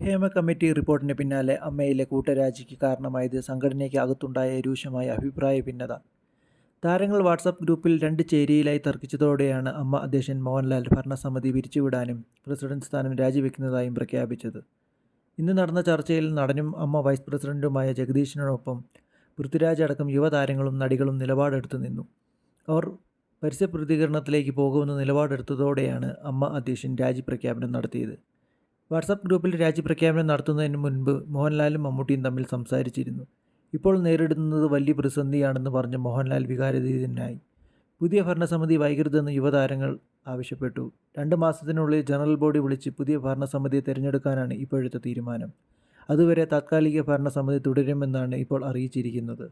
Hema committee റിപ്പോർട്ടിന് പിന്നാലെ അമ്മയിലെ കൂട്ടരാജിക്ക് കാരണമായത് സംഘടനയ്ക്ക് അകത്തുണ്ടായ രൂക്ഷമായ അഭിപ്രായ ഭിന്നത. താരങ്ങൾ വാട്സപ്പ് ഗ്രൂപ്പിൽ രണ്ട് ചേരിയിലായി തർക്കിച്ചതോടെയാണ് അമ്മ അധ്യക്ഷൻ മോഹൻലാൽ ഭരണസമിതി പിരിച്ചുവിടാനും പ്രസിഡന്റ് സ്ഥാനം രാജിവെക്കുന്നതായും പ്രഖ്യാപിച്ചത്. ഇന്ന് നടന്ന ചർച്ചയിൽ നടനും അമ്മ വൈസ് പ്രസിഡന്റുമായ ജഗദീഷിനോടൊപ്പം പൃഥ്വിരാജ് അടക്കം യുവതാരങ്ങളും നടികളും നിലപാടെടുത്തു നിന്നു. അവർ പരസ്യ പ്രതികരണത്തിലേക്ക് പോകുമെന്ന് നിലപാടെടുത്തതോടെയാണ് അമ്മ അധ്യക്ഷൻ രാജിപ്രഖ്യാപനം നടത്തിയത്. വാട്സാപ്പ് ഗ്രൂപ്പിൽ രാജ്യപ്രഖ്യാപനം നടത്തുന്നതിന് മുൻപ് മോഹൻലാലും മമ്മൂട്ടിയും തമ്മിൽ സംസാരിച്ചിരുന്നു. ഇപ്പോൾ നേരിടുന്നത് വലിയ പ്രതിസന്ധിയാണെന്ന് പറഞ്ഞ മോഹൻലാൽ വികാരതീതനായി പുതിയ ഭരണസമിതി വൈകരുതെന്ന് യുവതാരങ്ങൾ ആവശ്യപ്പെട്ടു. രണ്ട് മാസത്തിനുള്ളിൽ ജനറൽ ബോഡി വിളിച്ച് പുതിയ ഭരണസമിതിയെ തിരഞ്ഞെടുക്കാനാണ് ഇപ്പോഴത്തെ തീരുമാനം. അതുവരെ താത്കാലിക ഭരണസമിതി തുടരുമെന്നാണ് ഇപ്പോൾ അറിയിച്ചിരിക്കുന്നത്.